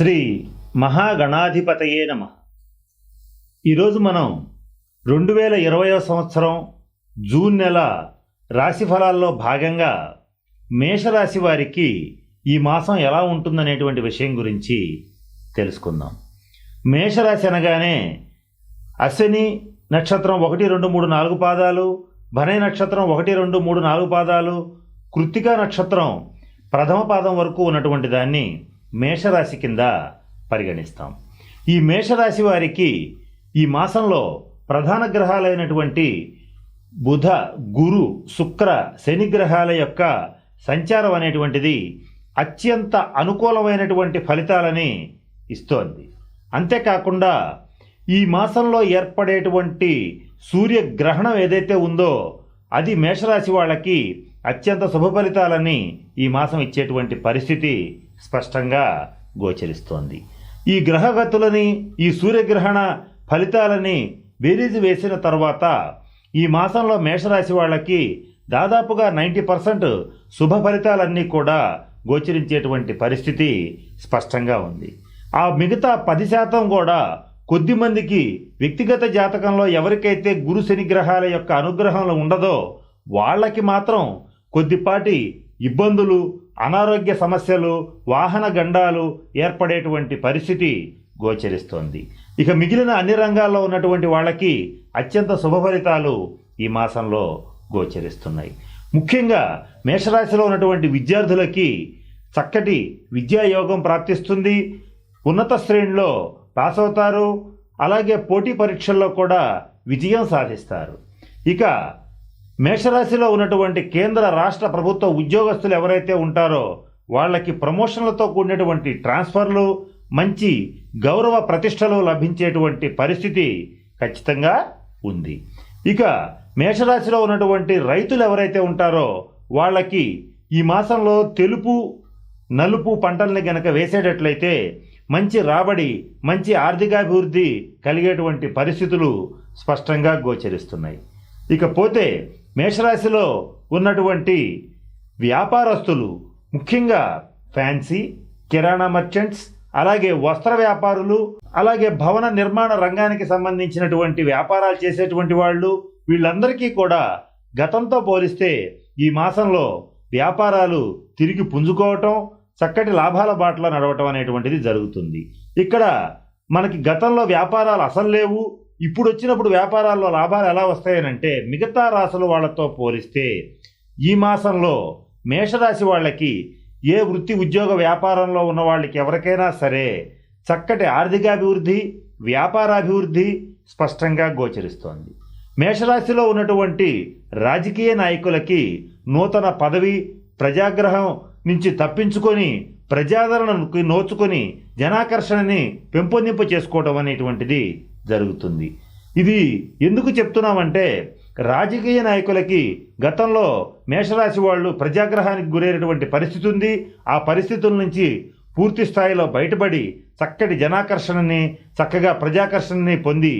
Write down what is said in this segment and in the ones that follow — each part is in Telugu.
శ్రీ మహాగణాధిపతయే నమ. ఈరోజు మనం రెండు వేల ఇరవయో సంవత్సరం జూన్ నెల రాశి ఫలాల్లో భాగంగా మేషరాశి వారికి ఈ మాసం ఎలా ఉంటుందనేటువంటి విషయం గురించి తెలుసుకుందాం. మేషరాశి అనగానే అశ్విని నక్షత్రం ఒకటి రెండు మూడు నాలుగు పాదాలు భనే నక్షత్రం ఒకటి రెండు మూడు నాలుగు పాదాలు కృత్తికా నక్షత్రం ప్రథమ పాదం వరకు ఉన్నటువంటి దాన్ని మేషరాశి కింద పరిగణిస్తాం. ఈ మేషరాశి వారికి ఈ మాసంలో ప్రధాన గ్రహాలైనటువంటి బుధ గురు శుక్ర శని గ్రహాల యొక్క సంచారం అనేటువంటిది అత్యంత అనుకూలమైనటువంటి ఫలితాలని ఇస్తోంది. అంతేకాకుండా ఈ మాసంలో ఏర్పడేటువంటి సూర్యగ్రహణం ఏదైతే ఉందో అది మేషరాశి వాళ్ళకి అత్యంత శుభ ఫలితాలని ఈ మాసం ఇచ్చేటువంటి పరిస్థితి స్పష్టంగా గోచరిస్తోంది. ఈ గ్రహగతులని ఈ సూర్యగ్రహణ ఫలితాలని బేరీజు వేసిన తర్వాత ఈ మాసంలో మేషరాశి వాళ్ళకి దాదాపుగా నైంటీ పర్సెంట్ శుభ ఫలితాలన్నీ కూడా గోచరించేటువంటి పరిస్థితి స్పష్టంగా ఉంది. ఆ మిగతా పది శాతం కూడా కొద్ది మందికి వ్యక్తిగత జాతకంలో ఎవరికైతే గురు శని గ్రహాల యొక్క అనుగ్రహంలో ఉండదో వాళ్ళకి మాత్రం కొద్దిపాటి ఇబ్బందులు అనారోగ్య సమస్యలు వాహన గండాలు ఏర్పడేటువంటి పరిస్థితి గోచరిస్తోంది. ఇక మిగిలిన అన్ని రంగాల్లో ఉన్నటువంటి వాళ్ళకి అత్యంత శుభ ఫలితాలు ఈ మాసంలో గోచరిస్తున్నాయి. ముఖ్యంగా మేషరాశిలో ఉన్నటువంటి విద్యార్థులకి చక్కటి విద్యాయోగం ప్రాప్తిస్తుంది. ఉన్నత శ్రేణిలో పాస్ అవుతారు. అలాగే పోటీ పరీక్షల్లో కూడా విజయం సాధిస్తారు. ఇక మేషరాశిలో ఉన్నటువంటి కేంద్ర రాష్ట్ర ప్రభుత్వ ఉద్యోగస్తులు ఎవరైతే ఉంటారో వాళ్ళకి ప్రమోషన్లతో కూడినటువంటి ట్రాన్స్ఫర్లు మంచి గౌరవ ప్రతిష్టలు లభించేటువంటి పరిస్థితి ఖచ్చితంగా ఉంది. ఇక మేషరాశిలో ఉన్నటువంటి రైతులు ఎవరైతే ఉంటారో వాళ్ళకి ఈ మాసంలో తెలుపు నలుపు పంటల్ని గనక వేసేటట్లయితే మంచి రాబడి మంచి ఆర్థికాభివృద్ధి కలిగేటువంటి పరిస్థితులు స్పష్టంగా గోచరిస్తున్నాయి. ఇకపోతే మేషరాశిలో ఉన్నటువంటి వ్యాపారస్తులు ముఖ్యంగా ఫ్యాన్సీ కిరాణా మర్చెంట్స్ అలాగే వస్త్ర వ్యాపారులు అలాగే భవన నిర్మాణ రంగానికి సంబంధించినటువంటి వ్యాపారాలు చేసేటువంటి వాళ్ళు వీళ్ళందరికీ కూడా గతంతో పోలిస్తే ఈ మాసంలో వ్యాపారాలు తిరిగి పుంజుకోవటం చక్కటి లాభాల బాటలో నడవటం అనేటువంటిది జరుగుతుంది. ఇక్కడ మనకి గతంలో వ్యాపారాలు అసలు లేవు ఇప్పుడు వచ్చినప్పుడు వ్యాపారాల్లో లాభాలు ఎలా వస్తాయనంటే మిగతా రాసుల వాళ్ళతో పోలిస్తే ఈ మాసంలో మేషరాశి వాళ్ళకి ఏ వృత్తి ఉద్యోగ వ్యాపారంలో ఉన్న వాళ్ళకి ఎవరికైనా సరే చక్కటి ఆర్థికాభివృద్ధి వ్యాపారాభివృద్ధి స్పష్టంగా గోచరిస్తోంది. మేషరాశిలో ఉన్నటువంటి రాజకీయ నాయకులకి నూతన పదవి ప్రజాగ్రహం నుంచి తప్పించుకొని ప్రజాదరణకి నోచుకొని జనాకర్షణని పెంపొందింప చేసుకోవడం అనేటువంటిది జరుగుతుంది. ఇది ఎందుకు చెప్తున్నామంటే రాజకీయ నాయకులకి గతంలో మేషరాశి వాళ్ళు ప్రజాగ్రహానికి గురైనటువంటి పరిస్థితి ఉంది. ఆ పరిస్థితుల నుంచి పూర్తి స్థాయిలో బయటపడి చక్కటి జనాకర్షణని చక్కగా ప్రజాకర్షణని పొంది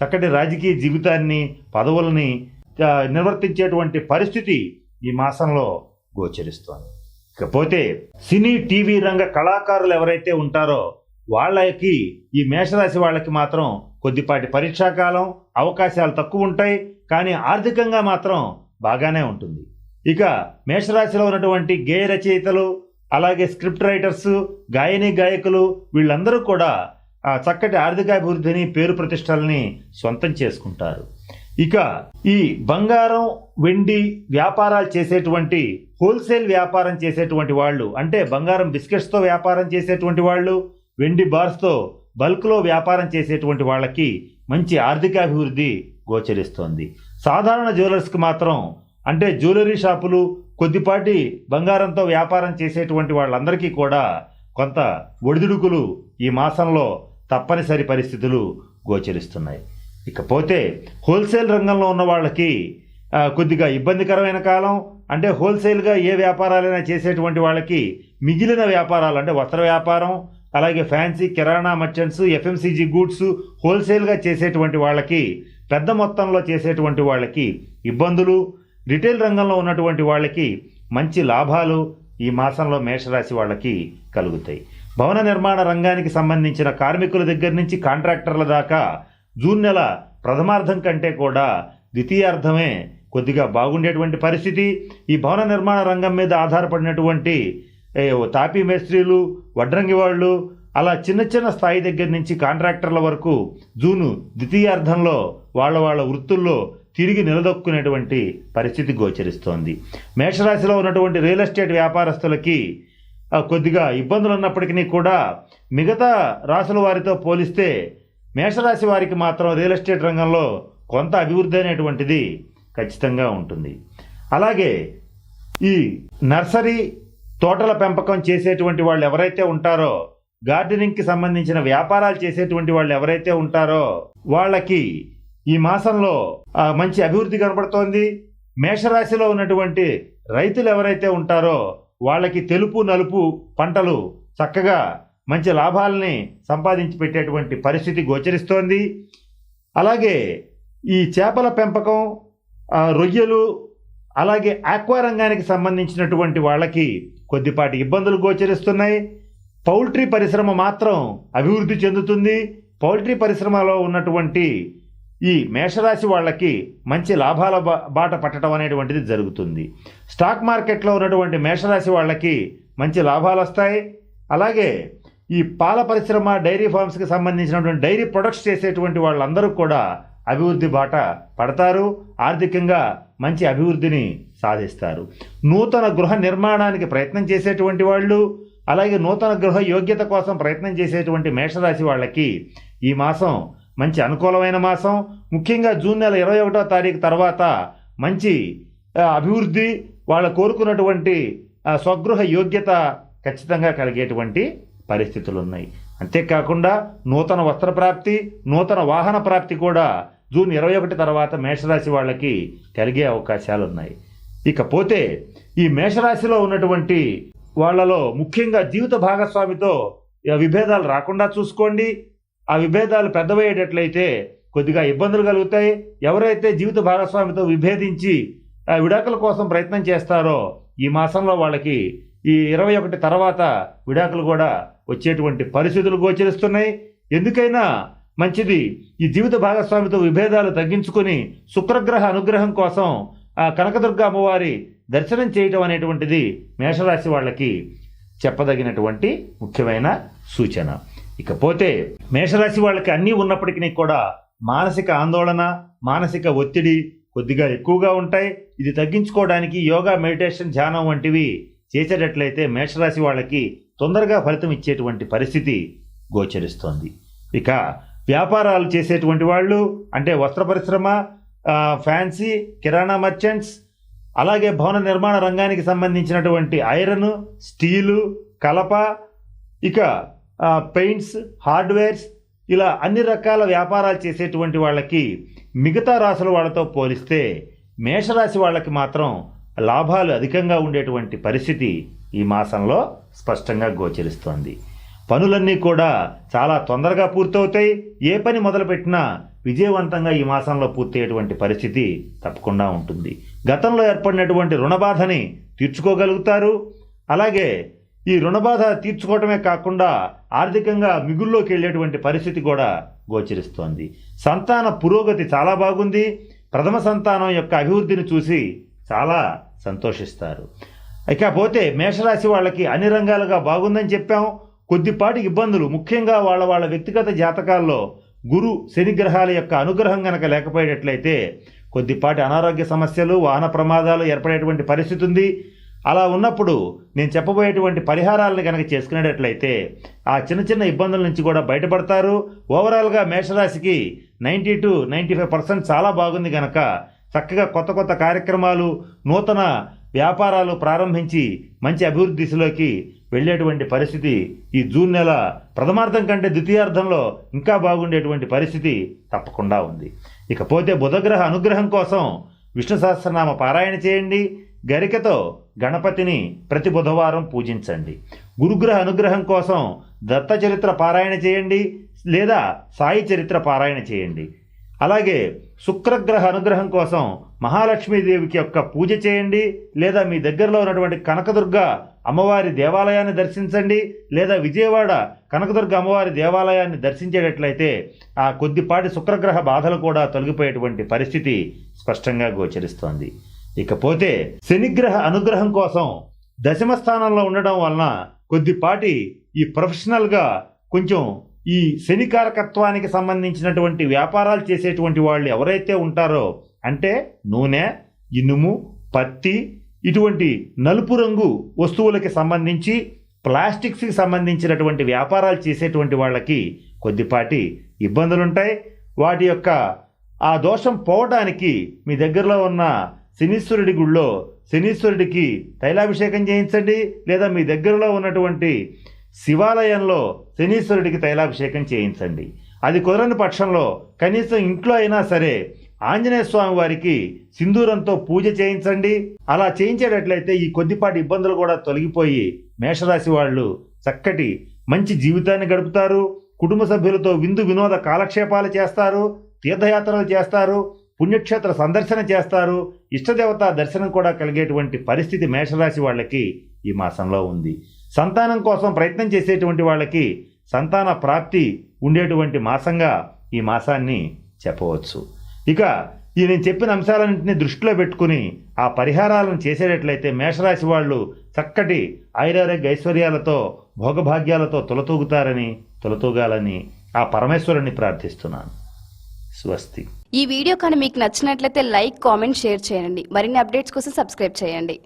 చక్కటి రాజకీయ జీవితాన్ని పదవులని నిర్వర్తించేటువంటి పరిస్థితి ఈ మాసంలో గోచరిస్తోంది. ఇకపోతే సినీ టీవీ రంగ కళాకారులు ఎవరైతే ఉంటారో వాళ్ళకి ఈ మేషరాశి వాళ్ళకి మాత్రం కొద్దిపాటి పరీక్షాకాలం అవకాశాలు తక్కువ ఉంటాయి కానీ ఆర్థికంగా మాత్రం బాగానే ఉంటుంది. ఇక మేషరాశిలో ఉన్నటువంటి గేయ రచయితలు అలాగే స్క్రిప్ట్ రైటర్స్ గాయని గాయకులు వీళ్ళందరూ కూడా ఆ చక్కటి ఆర్థికాభివృద్ధిని పేరు ప్రతిష్టలని సొంతం చేసుకుంటారు. ఇక ఈ బంగారం వెండి వ్యాపారాలు చేసేటువంటి హోల్సేల్ వ్యాపారం చేసేటువంటి వాళ్ళు అంటే బంగారం బిస్కెట్స్తో వ్యాపారం చేసేటువంటి వాళ్ళు వెండి బార్స్తో బల్క్లో వ్యాపారం చేసేటువంటి వాళ్ళకి మంచి ఆర్థికాభివృద్ధి గోచరిస్తోంది. సాధారణ జ్యువెలర్స్కి మాత్రం అంటే జ్యువెలరీ షాపులు కొద్దిపాటి బంగారంతో వ్యాపారం చేసేటువంటి వాళ్ళందరికీ కూడా కొంత ఒడిదుడుకులు ఈ మాసంలో తప్పనిసరి పరిస్థితులు గోచరిస్తున్నాయి. ఇకపోతే హోల్సేల్ రంగంలో ఉన్న వాళ్ళకి కొద్దిగా ఇబ్బందికరమైన కాలం అంటే హోల్సేల్గా ఏ వ్యాపారాలైనా చేసేటువంటి వాళ్ళకి మిగిలిన వ్యాపారాలు అంటే వస్త్ర వ్యాపారం అలాగే ఫ్యాన్సీ కిరాణా మర్చెంట్స్ ఎఫ్ఎంసీజీ గూడ్స్ హోల్సేల్గా చేసేటువంటి వాళ్ళకి పెద్ద మొత్తంలో చేసేటువంటి వాళ్ళకి ఇబ్బందులు రిటైల్ రంగంలో ఉన్నటువంటి వాళ్ళకి మంచి లాభాలు ఈ మాసంలో మేషరాశి వాళ్ళకి కలుగుతాయి. భవన నిర్మాణ రంగానికి సంబంధించిన కార్మికుల దగ్గర నుంచి కాంట్రాక్టర్ల దాకా జూన్ నెల ప్రథమార్థం కంటే కూడా ద్వితీయార్థమే కొద్దిగా బాగుండేటువంటి పరిస్థితి. ఈ భవన నిర్మాణ రంగం మీద ఆధారపడినటువంటి తాపీ మేస్త్రీలు వడ్రంగి వాళ్ళు అలా చిన్న చిన్న స్థాయి దగ్గర నుంచి కాంట్రాక్టర్ల వరకు జూను ద్వితీయార్థంలో వాళ్ళ వాళ్ళ వృత్తుల్లో తిరిగి నిలదొక్కునేటువంటి పరిస్థితి గోచరిస్తోంది. మేషరాశిలో ఉన్నటువంటి రియల్ ఎస్టేట్ వ్యాపారస్తులకి కొద్దిగా ఇబ్బందులు ఉన్నప్పటికీ కూడా మిగతా రాశుల వారితో పోలిస్తే మేషరాశి వారికి మాత్రం రియల్ ఎస్టేట్ రంగంలో కొంత అభివృద్ధి అనేటువంటిది ఖచ్చితంగా ఉంటుంది. అలాగే ఈ నర్సరీ తోటల పెంపకం చేసేటువంటి వాళ్ళు ఎవరైతే ఉంటారో గార్డెనింగ్కి సంబంధించిన వ్యాపారాలు చేసేటువంటి వాళ్ళు ఎవరైతే ఉంటారో వాళ్ళకి ఈ మాసంలో మంచి అభివృద్ధి కనబడుతోంది మేషరాశిలో ఉన్నటువంటి రైతులు ఎవరైతే ఉంటారో వాళ్ళకి తెలుపు నలుపు పంటలు చక్కగా మంచి లాభాలని సంపాదించి పెట్టేటువంటి పరిస్థితి గోచరిస్తోంది. అలాగే ఈ చేపల పెంపకం రొయ్యలు అలాగే ఆక్వా రంగానికి సంబంధించినటువంటి వాళ్ళకి కొద్దిపాటి ఇబ్బందులు గోచరిస్తున్నాయి. పౌల్ట్రీ పరిశ్రమ మాత్రం అభివృద్ధి చెందుతుంది. పౌల్ట్రీ పరిశ్రమలో ఉన్నటువంటి ఈ మేషరాశి వాళ్ళకి మంచి లాభాల బా- బాట పట్టడం అనేటువంటిది జరుగుతుంది. స్టాక్ మార్కెట్లో ఉన్నటువంటి మేషరాశి వాళ్ళకి మంచి లాభాలు వస్తాయి. అలాగే ఈ పాల పరిశ్రమ డైరీ ఫార్మ్స్కి సంబంధించినటువంటి డైరీ ప్రొడక్ట్స్ చేసేటువంటి వాళ్ళందరూ కూడా అభివృద్ధి బాట పడతారు ఆర్థికంగా మంచి అభివృద్ధిని సాధిస్తారు. నూతన గృహ నిర్మాణానికి ప్రయత్నం చేసేటువంటి వాళ్ళు అలాగే నూతన గృహ యోగ్యత కోసం ప్రయత్నం చేసేటువంటి మేషరాశి వాళ్ళకి ఈ మాసం మంచి అనుకూలమైన మాసం. ముఖ్యంగా జూన్ నెల ఇరవై ఒకటో తారీఖు తర్వాత మంచి అభివృద్ధి వాళ్ళ కోరుకున్నటువంటి స్వగృహ యోగ్యత ఖచ్చితంగా కలిగేటువంటి పరిస్థితులు ఉన్నాయి అంతేకాకుండా నూతన వస్త్ర ప్రాప్తి నూతన వాహన ప్రాప్తి కూడా జూన్ ఇరవై ఒకటి తర్వాత మేషరాశి వాళ్ళకి కలిగే అవకాశాలు ఉన్నాయి ఇకపోతే ఈ మేషరాశిలో ఉన్నటువంటి వాళ్ళలో ముఖ్యంగా జీవిత భాగస్వామితో విభేదాలు రాకుండా చూసుకోండి. ఆ విభేదాలు పెద్దవయ్యేటట్లయితే కొద్దిగా ఇబ్బందులు కలుగుతాయి. ఎవరైతే జీవిత భాగస్వామితో విభేదించి ఆ విడాకుల కోసం ప్రయత్నం చేస్తారో ఈ మాసంలో వాళ్ళకి ఈ ఇరవై ఒకటి తర్వాత విడాకులు కూడా వచ్చేటువంటి పరిస్థితులు గోచరిస్తున్నాయి. ఎందుకైనా మంచిది. ఈ జీవిత భాగస్వామితో విభేదాలు తగ్గించుకొని శుక్రగ్రహ అనుగ్రహం కోసం ఆ కనకదుర్గ అమ్మవారి దర్శనం చేయటం అనేటువంటిది మేషరాశి వాళ్ళకి చెప్పదగినటువంటి ముఖ్యమైన సూచన. ఇకపోతే మేషరాశి వాళ్ళకి అన్నీ ఉన్నప్పటికీ కూడా మానసిక ఆందోళన మానసిక ఒత్తిడి కొద్దిగా ఎక్కువగా ఉంటాయి. ఇది తగ్గించుకోవడానికి యోగా మెడిటేషన్ ధ్యానం వంటివి చేసేటట్లయితే మేషరాశి వాళ్ళకి తొందరగా ఫలితం ఇచ్చేటువంటి పరిస్థితి గోచరిస్తోంది. ఇక వ్యాపారాలు చేసేటువంటి వాళ్ళు అంటే వస్త్ర పరిశ్రమ ఫ్యాన్సీ కిరాణా మర్చెంట్స్ అలాగే భవన నిర్మాణ రంగానికి సంబంధించినటువంటి ఐరన్ స్టీలు కలప ఇక పెయింట్స్ హార్డ్వేర్స్ ఇలా అన్ని రకాల వ్యాపారాలు చేసేటువంటి వాళ్ళకి మిగతా రాసుల వాళ్ళతో పోలిస్తే మేషరాశి వాళ్ళకి మాత్రం లాభాలు అధికంగా ఉండేటువంటి పరిస్థితి ఈ మాసంలో స్పష్టంగా గోచరిస్తోంది. పనులన్నీ కూడా చాలా తొందరగా పూర్తవుతాయి. ఏ పని మొదలుపెట్టినా విజయవంతంగా ఈ మాసంలో పూర్తయ్యేటువంటి పరిస్థితి తప్పకుండా ఉంటుంది. గతంలో ఏర్పడినటువంటి రుణబాధని తీర్చుకోగలుగుతారు. అలాగే ఈ రుణబాధ తీర్చుకోవటమే కాకుండా ఆర్థికంగా మిగుల్లోకి వెళ్ళేటువంటి పరిస్థితి కూడా గోచరిస్తోంది. సంతాన పురోగతి చాలా బాగుంది. ప్రథమ సంతానం యొక్క అభివృద్ధిని చూసి చాలా సంతోషిస్తారు. ఇకపోతే మేషరాశి వాళ్ళకి అన్ని రంగాలుగా బాగుందని చెప్పాం. కొద్దిపాటి ఇబ్బందులు ముఖ్యంగా వాళ్ళ వాళ్ళ వ్యక్తిగత జాతకాల్లో గురు శనిగ్రహాల యొక్క అనుగ్రహం గనక లేకపోయేటట్లయితే కొద్దిపాటి అనారోగ్య సమస్యలు వాహన ప్రమాదాలు ఏర్పడేటువంటి పరిస్థితి ఉంది. అలా ఉన్నప్పుడు నేను చెప్పబోయేటువంటి పరిహారాలను కనుక చేసుకునేటట్లయితే ఆ చిన్న చిన్న ఇబ్బందుల నుంచి కూడా బయటపడతారు. ఓవరాల్గా మేషరాశికి ninety two ninety five percent చాలా బాగుంది కనుక చక్కగా కొత్త కొత్త కార్యక్రమాలు నూతన వ్యాపారాలు ప్రారంభించి మంచి అభివృద్ధి దిశలోకి వెళ్ళేటువంటి పరిస్థితి ఈ జూన్ నెల ప్రథమార్థం కంటే ద్వితీయార్థంలో ఇంకా బాగుండేటువంటి పరిస్థితి తప్పకుండా ఉంది. ఇకపోతే బుధగ్రహ అనుగ్రహం కోసం విష్ణు సహస్రనామ పారాయణ చేయండి. గరికతో గణపతిని ప్రతి బుధవారం పూజించండి. గురుగ్రహ అనుగ్రహం కోసం దత్త చరిత్ర పారాయణ చేయండి లేదా సాయి చరిత్ర పారాయణ చేయండి. అలాగే శుక్రగ్రహ అనుగ్రహం కోసం మహాలక్ష్మీదేవికి యొక్క పూజ చేయండి లేదా మీ దగ్గరలో ఉన్నటువంటి కనకదుర్గ అమ్మవారి దేవాలయాన్ని దర్శించండి లేదా విజయవాడ కనకదుర్గ అమ్మవారి దేవాలయాన్ని దర్శించేటట్లయితే ఆ కొద్దిపాటి శుక్రగ్రహ బాధలు కూడా తొలగిపోయేటువంటి పరిస్థితి స్పష్టంగా గోచరిస్తోంది. ఇకపోతే శనిగ్రహ అనుగ్రహం కోసం దశమ స్థానంలో ఉండడం వలన కొద్దిపాటి ఈ ప్రొఫెషనల్గా కొంచెం ఈ శనికారకత్వానికి సంబంధించినటువంటి వ్యాపారాలు చేసేటువంటి వాళ్ళు ఎవరైతే ఉంటారో అంటే నూనె ఇనుము పత్తి ఇటువంటి నలుపు రంగు వస్తువులకి సంబంధించి ప్లాస్టిక్స్కి సంబంధించినటువంటి వ్యాపారాలు చేసేటువంటి వాళ్ళకి కొద్దిపాటి ఇబ్బందులుంటాయి. వాటి యొక్క ఆ దోషం పోవడానికి మీ దగ్గరలో ఉన్న శనీశ్వరుడి గుళ్ళో శనీశ్వరుడికి తైలాభిషేకం చేయించండి. లేదా మీ దగ్గరలో ఉన్నటువంటి శివాలయంలో శనీశ్వరుడికి తైలాభిషేకం చేయించండి. అది కుదరని పక్షంలో కనీసం ఇంట్లో అయినా సరే ఆంజనేయ స్వామి వారికి సింధూరంతో పూజ చేయించండి. అలా చేయించేటట్లయితే ఈ కొద్దిపాటి ఇబ్బందులు కూడా తొలగిపోయి మేషరాశి వాళ్ళు చక్కటి మంచి జీవితాన్ని గడుపుతారు. కుటుంబ సభ్యులతో విందు వినోద కాలక్షేపాలు చేస్తారు. తీర్థయాత్రలు చేస్తారు. పుణ్యక్షేత్ర సందర్శన చేస్తారు. ఇష్టదేవత దర్శనం కూడా కలిగేటువంటి పరిస్థితి మేషరాశి వాళ్ళకి ఈ మాసంలో ఉంది. సంతానం కోసం ప్రయత్నం చేసేటువంటి వాళ్ళకి సంతాన ప్రాప్తి ఉండేటువంటి మాసంగా ఈ మాసాన్ని చెప్పవచ్చు. ఇక ఈ నేను చెప్పిన అంశాలన్నింటినీ దృష్టిలో పెట్టుకుని ఆ పరిహారాలను చేసేటట్లయితే మేషరాశి వాళ్ళు చక్కటి ఐరారోగ్య ఐశ్వర్యాలతో భోగభాగ్యాలతో తొలతూగుతారని తొలతూగాలని ఆ పరమేశ్వరుని ప్రార్థిస్తున్నాను. స్వస్తి. ఈ వీడియో కానీ మీకు నచ్చినట్లయితే లైక్ కామెంట్ షేర్ చేయండి. మరిన్ని అప్డేట్స్ కోసం సబ్స్క్రైబ్ చేయండి.